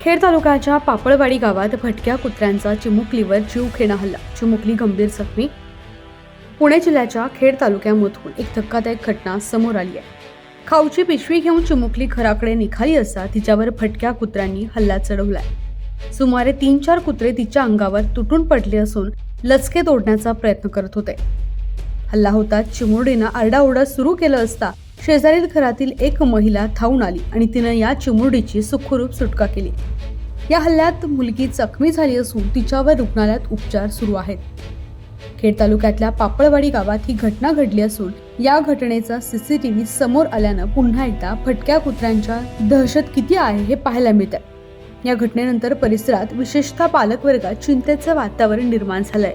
खेड तालुक्याच्या पापळवाडी गावात भटक्या कुत्र्यांचा चिमुकलीवर जीव हल्ला. चिमुकली गंभीर जखमी. पुणे जिल्ह्याच्या खेड तालुक्यामधून एक धक्कादायक घटना समोर आली आहे. खाऊची पिशवी घेऊन चिमुकली घराकडे निघाली असता तिच्यावर भटक्या कुत्र्यांनी हल्ला चढवलाय. सुमारे तीन चार कुत्रे तिच्या अंगावर तुटून पडले असून लचके तोडण्याचा प्रयत्न करत होते. हल्ला होता चिमुरडीनं आरडाओरडा सुरू केलं असता शेजारील घरातील एक महिला धावून आली आणि तिनं या चिमुरडीची सुखरूप सुटका केली. या हल्ल्यात मुलगी जखमी झाली असून तिच्यावर रुग्णालयात उपचार सुरू आहेत. खेड तालुक्यातल्या पापळवाडी गावात ही घटना घडली असून या घटनेचा सीसीटीव्ही समोर आल्यानं पुन्हा एकदा फटक्या कुत्र्यांच्या दहशत किती आहे हे पाहायला मिळतं या घटनेनंतर परिसरात विशेषतः पालकवर्गात चिंतेचं वातावरण निर्माण झालंय.